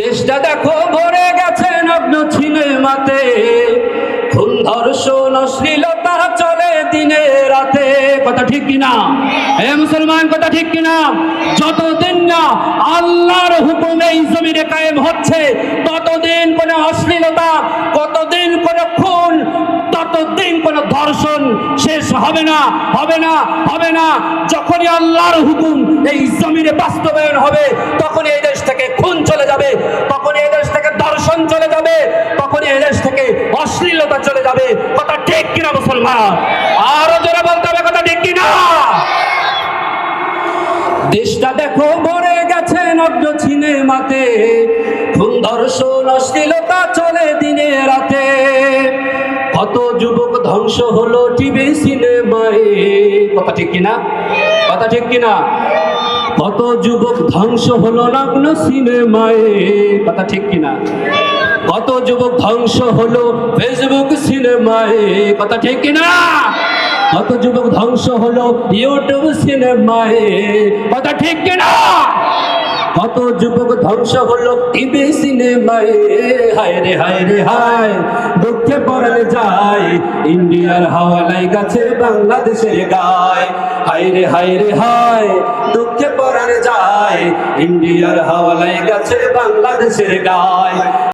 দেশটা দেখো, ভরে গেছে নগ্ন সিনেমাতে। খুন, ধর্ষণ, অশ্লীলতা চলে দিনে রাতে। কথা ঠিক কিনা? এ মুসলমান, কথা ঠিক কিনা? যতদিন না আল্লাহর হুকুমে এই জমিনে কায়েম হচ্ছে, ততদিন কোনো অশ্লীলতা, কতদিন কোনো খুন, ততদিন কোনো ধর্ষণ শেষ হবে না হবে না হবে না। যখনই আল্লাহর হুকুম এই জমিনে বাস্তবায়ন হবে তখন এই দেশ থেকে খুন চলে যাবে তখন এই দেশ থেকে দর্শন চলে যাবে তখন এই দেশ থেকে অশ্লীলতা চলে যাবে কথা ঠিক কিনা মুসলমান? আরও জোরে বলতে হবে কথা ঠিক কিনা? দেশটা দেখো ভরে গেছে নগ্ন সিনেমাতে। খুন ধর্ষণ অশ্লীলতা চলে দিনে রাতে। কত যুবক ধ্বংস হলো টিভি সিনেমায়। কথা ঠিক কিনা? কথা ঠিক কিনা? কত যুবক ধ্বংস হলো নগ্ন সিনেমায়। কথা ঠিক কিনা? কত যুবক ধ্বংস হলো ফেসবুক সিনেমায়? কথা ঠিক কিনা? কত যুবক ধ্বংস হলো ইউটিউব সিনেমায়? কথা ঠিক কিনা? কত যুবক ধ্বংস হলো টিভি সিনেমায়? হায় রে হায় রে, হায়, দুঃখে পড়ালে যায়। ইন্ডিয়ার হাওয়ালাই গাছে বাংলাদেশের গায়। হায় রে হায় রে, হায়, দুঃখে পড়ালে যায়। ইন্ডিয়ার হাওয়ালাই গাছে বাংলাদেশের গায়।